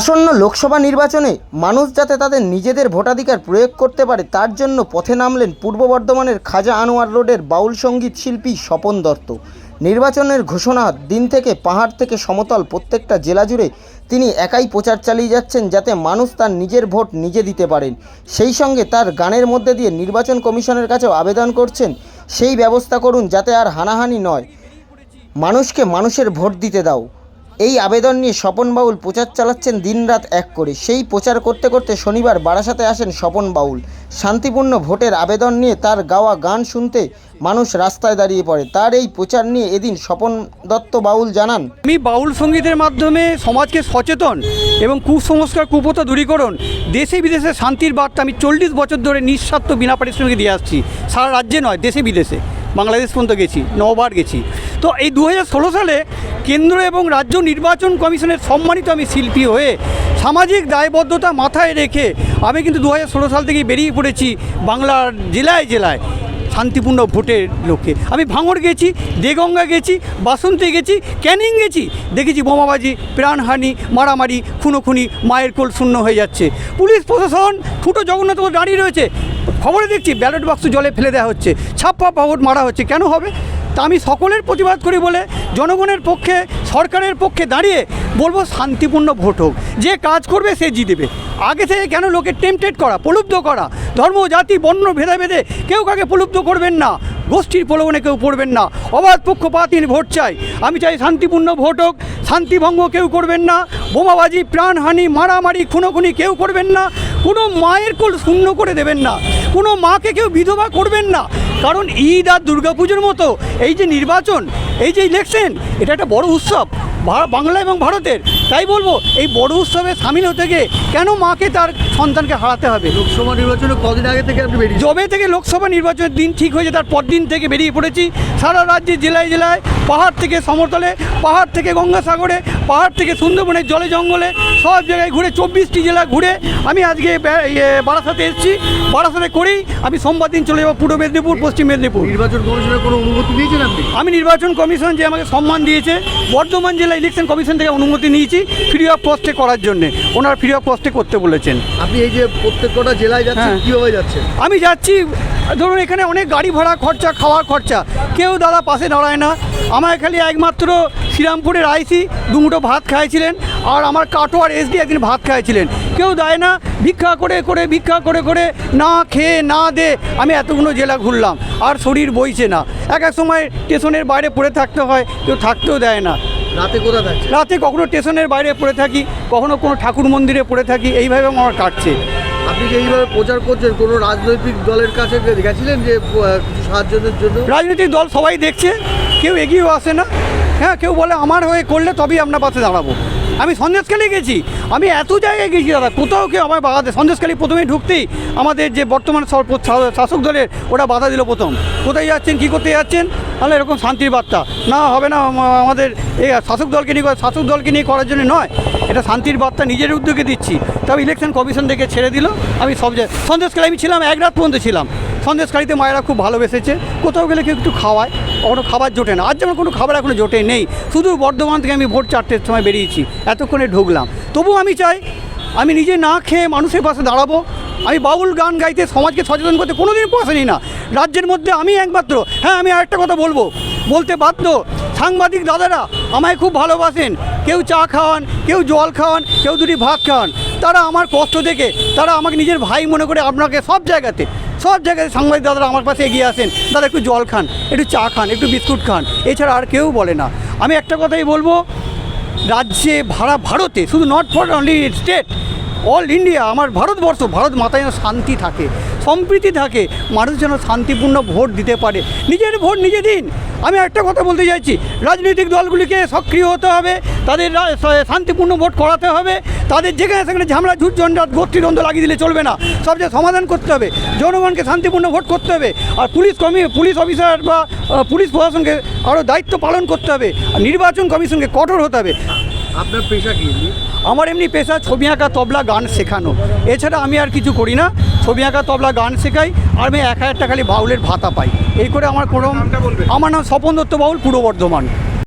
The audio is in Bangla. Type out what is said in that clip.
আসন্ন লোকসভা নির্বাচনে মানুষ যাতে তাদের নিজেদের ভোটাধিকার প্রয়োগ করতে পারে, তার জন্য পথে নামলেন পূর্ব বর্ধমানের খাজা আনোয়ার রোডের বাউল সংগীত শিল্পী স্বপন দত্ত। নির্বাচনের ঘোষণা দিন থেকে পাহাড় থেকে সমতল প্রত্যেকটা জেলা জুড়ে তিনি একাই প্রচার চালিয়ে যাচ্ছেন যাতে মানুষ তার নিজের ভোট নিজে দিতে পারেন। সেই সঙ্গে তার গানের মধ্যে দিয়ে নির্বাচন কমিশনের কাছেও আবেদন করছেন, সেই ব্যবস্থা করুন যাতে আর হানাহানি নয়। মানুষকে মানুষের ভোট দিতে দাও। এই আবেদন নিয়ে স্বপন বাউল প্রচার চালাচ্ছেন দিনরাত এক করে। সেই প্রচার করতে করতে শনিবার বারাসাতে আসেন স্বপন বাউল। শান্তিপূর্ণ ভোটের আবেদন নিয়ে তার গাওয়া গান শুনতে মানুষ রাস্তায় দাঁড়িয়ে পড়ে। তার এই প্রচার নিয়ে এদিন স্বপন দত্ত বাউল জানান, আমি বাউল সঙ্গীতের মাধ্যমে সমাজকে সচেতন এবং কুসংস্কার কুপথা দূরীকরণ, দেশে বিদেশে শান্তির বার্তা আমি চল্লিশ বছর ধরে নিঃস্বার্থ বিনা পারিশ্রমিকে দিয়ে আসছি। সারা রাজ্যে নয়, দেশে বিদেশে। বাংলাদেশ পর্যন্ত গেছি, নবার গেছি। তো এই দু হাজার ষোলো সালে কেন্দ্র এবং রাজ্য নির্বাচন কমিশনের সম্মানিত আমি শিল্পী হয়ে সামাজিক দায়বদ্ধতা মাথায় রেখে আমি কিন্তু দু হাজার ষোলো সাল থেকেই বেরিয়ে পড়েছি বাংলার জেলায় জেলায় শান্তিপূর্ণ ভোটের লক্ষ্যে। আমি ভাঙড় গেছি, দেগঙ্গা গেছি, বাসন্তী গেছি, ক্যানিং গেছি, দেখেছি বোমাবাজি, প্রাণহানি, মারামারি, খুনোখুনি, মায়ের কোল শূন্য হয়ে যাচ্ছে। পুলিশ প্রশাসন, ফুটো জগন্নাথ দাঁড়িয়ে রয়েছে। খবরে দেখছি, ব্যালট বাক্স জলে ফেলে দেওয়া হচ্ছে। ছাপ্পা ভোট মারা হচ্ছে। কেন হবে? তা আমি সকলের প্রতিবাদ করি বলে জনগণের পক্ষে, সরকারের পক্ষে দাঁড়িয়ে বলব শান্তিপূর্ণ ভোট হোক। যে কাজ করবে সে জিতবে। আগে থেকে কেন লোকে টেম্পটেড করা, প্রলুব্ধ করা? ধর্ম, জাতি, বর্ণ ভেদে ভেদে কেউ কাকে প্রলুব্ধ করবেন না। গোষ্ঠীর প্রলোভনে কেউ পড়বেন না। অবাধ পক্ষপাতহীন ভোট চাই। আমি চাই শান্তিপূর্ণ ভোট হোক। শান্তিভঙ্গ কেউ করবেন না। বোমাবাজি, প্রাণহানি, মারামারি, খুনোখুনি কেউ করবেন না। কোনো মায়ের কোল শূন্য করে দেবেন না। কোনো মাকে কেউ বিধবা করবেন না। কারণ ঈদ আর দুর্গাপুজোর মতো এই যে নির্বাচন এই যে ইলেকশন এটা একটা বড় উৎসব বাংলা এবং ভারতের। তাই বলব এই বড় উৎসবে সামিল হতে গিয়ে কেন মাকে তার সন্তানকে হারাতে হবে? লোকসভা নির্বাচনে কদিন আগে থেকে আপনি বেরিয়ে জবে থেকে লোকসভা নির্বাচনের দিন ঠিক হয়েছে তার পর দিন থেকে বেরিয়ে পড়েছি। সারা রাজ্যে জেলায় জেলায় পাহাড় থেকে সমতলে পাহাড় থেকে গঙ্গাসাগরে পাহাড় থেকে সুন্দরবনের জলে জঙ্গলে সব জায়গায় ঘুরে চব্বিশটি জেলা ঘুরে আমি আজকে ইয়ে, বারাসাতে এসেছি। বারাসাতে করেই আমি সোমবার দিন চলে যাব পূর্ব মেদিনীপুর পশ্চিম মেদিনীপুর। নির্বাচন কমিশনের কোনো অনুমতি দিয়েছেন আপনি? আমি নির্বাচন কমিশন যে আমাকে সম্মান দিয়েছে বর্ধমান জেলা ইলেকশন কমিশন থেকে অনুমতি নিয়েছি ফ্রি অফ কস্টে করার জন্য। ওনারা ফ্রি অফ কস্টে করতে বলেছেন। আপনি এই যে প্রত্যেক কটা জেলায় যাচ্ছেন কীভাবে কীভাবে যাচ্ছেন? আমি যাচ্ছি ধরুন এখানে অনেক গাড়ি ভাড়া খরচা খাওয়ার খরচা। কেউ দাদা পাশে দাঁড়ায় না। আমায় খালি একমাত্র শ্রীরামপুরের আইসি দুমুটো ভাত খাইছিলেন আর আমার কাটোয়ার এসডি একদিন ভাত খাইছিলেন কেউ দেয় না ভিক্ষা করে করে ভিক্ষা করে করে না খেয়ে না দে আমি এতগুলো জেলা ঘুরলাম আর শরীর বইছে না। এক এক সময় স্টেশনের বাইরে পড়ে থাকতে হয় কেউ থাকতেও দেয় না। রাতে কোথা থাকছেন রাতে কখনো স্টেশনের বাইরে পড়ে থাকি কখনো কোনো ঠাকুর মন্দিরে পড়ে থাকি এইভাবে আমার কাটছে। আপনি যে এইভাবে প্রচার করছেন? কোনো রাজনৈতিক দলের কাছে গেছিলেন যে সাহায্যের জন্য? রাজনৈতিক দল সবাই দেখছে। কেউ এগিয়েও আসে না। হ্যাঁ কেউ বলে, আমার হয়ে করলে তবেই আপনার পাশে দাঁড়াবো। আমি সন্দেশখালি গেছি। আমি এত জায়গায় গেছি, দাদা, কোথাও কেউ আমার বাধা দেয়। সন্দেশখালি প্রথমে ঢুকতেই আমাদের যে বর্তমান শাসক দলের ওরা বাধা দিল প্রথম। কোথায় যাচ্ছেন, কী করতে যাচ্ছেন? তাহলে এরকম শান্তির বার্তা। না, হবে না, আমাদের এই শাসক দলকে নিয়ে শাসক দলকে নিয়ে করার জন্য নয়। এটা শান্তির বার্তা নিজের উদ্যোগে দিচ্ছি। তবে ইলেকশন কমিশন থেকে ছেড়ে দিল। আমি সব জায়গায় সন্দেশখালি আমি ছিলাম, এক রাত পর্যন্ত ছিলাম। সন্দেশকারীতে মায়েরা খুব ভালোবেসেছে। কোথাও গেলে কেউ একটু খাওয়ায়। কখনো খাবার জোটে না। আজ যেমন কোনো খাবার এখনও জোটে নেই। শুধু বর্ধমান থেকে আমি ভোর চারটের সময় বেরিয়েছি। এতক্ষণে ঢুকলাম। তবুও আমি চাই, আমি নিজে না খেয়ে মানুষের পাশে দাঁড়াবো। আমি বাউল গান গাইতে সমাজকে সচেতন করতে কোনোদিন পয়সা নিই না। রাজ্যের মধ্যে আমি একমাত্র। হ্যাঁ আমি আরেকটা কথা বলব। বলতে বাধ্য। সাংবাদিক দাদারা আমায় খুব ভালোবাসেন। কেউ চা খাওয়ান, কেউ জল খাওয়ান, কেউ দুটি ভাত খাওয়ান। তারা আমার কষ্ট দেখে, তারা আমাকে নিজের ভাই মনে করে আপনাকে সব জায়গাতে, সব জায়গায় সাংবাদিক দাদারা আমার পাশে এগিয়ে আসেন। দাদা, একটু জল খান, একটু চা খান, একটু বিস্কুট খান। এছাড়া আর কেউ বলে না। আমি একটা কথাই বলব, রাজ্যে ভাড়া ভারতে, শুধু not for only state all India আমার ভারতবর্ষ, ভারত মাথায় যেন শান্তি থাকে, সম্প্রীতি থাকে, মানুষ যেন শান্তিপূর্ণ ভোট দিতে পারে। নিজের ভোট নিজে দিন। আমি একটা কথা বলতে চাইছি, রাজনৈতিক দলগুলিকে সক্রিয় হতে হবে, তাদের শান্তিপূর্ণ ভোট করাতে হবে, তাদের যেখানে সেখানে ঝামেলা ঝুট জঞ্জাট গোষ্ঠীদ্বন্দ্ব লাগিয়ে দিলে চলবে না। সব জায়গায় সমাধান করতে হবে, জনগণকে শান্তিপূর্ণ ভোট করতে হবে, আর পুলিশ কমি পুলিশ অফিসার বা পুলিশ প্রশাসনকে আরও দায়িত্ব পালন করতে হবে, আর নির্বাচন কমিশনকে কঠোর হতে হবে। আপনার পেশা কি? আমার এমনি পেশা ছবি আঁকা তবলা গান শেখানো। এছাড়া আমি আর কিছু করি না। ছবি আঁকা তবলা গান শেখাই আর আমি এক হাজার টাকা খালি বাউলের ভাতা পাই। এই করে আমার কোনো আমার নাম স্বপন দত্ত বাউল পূর্ব বর্ধমান।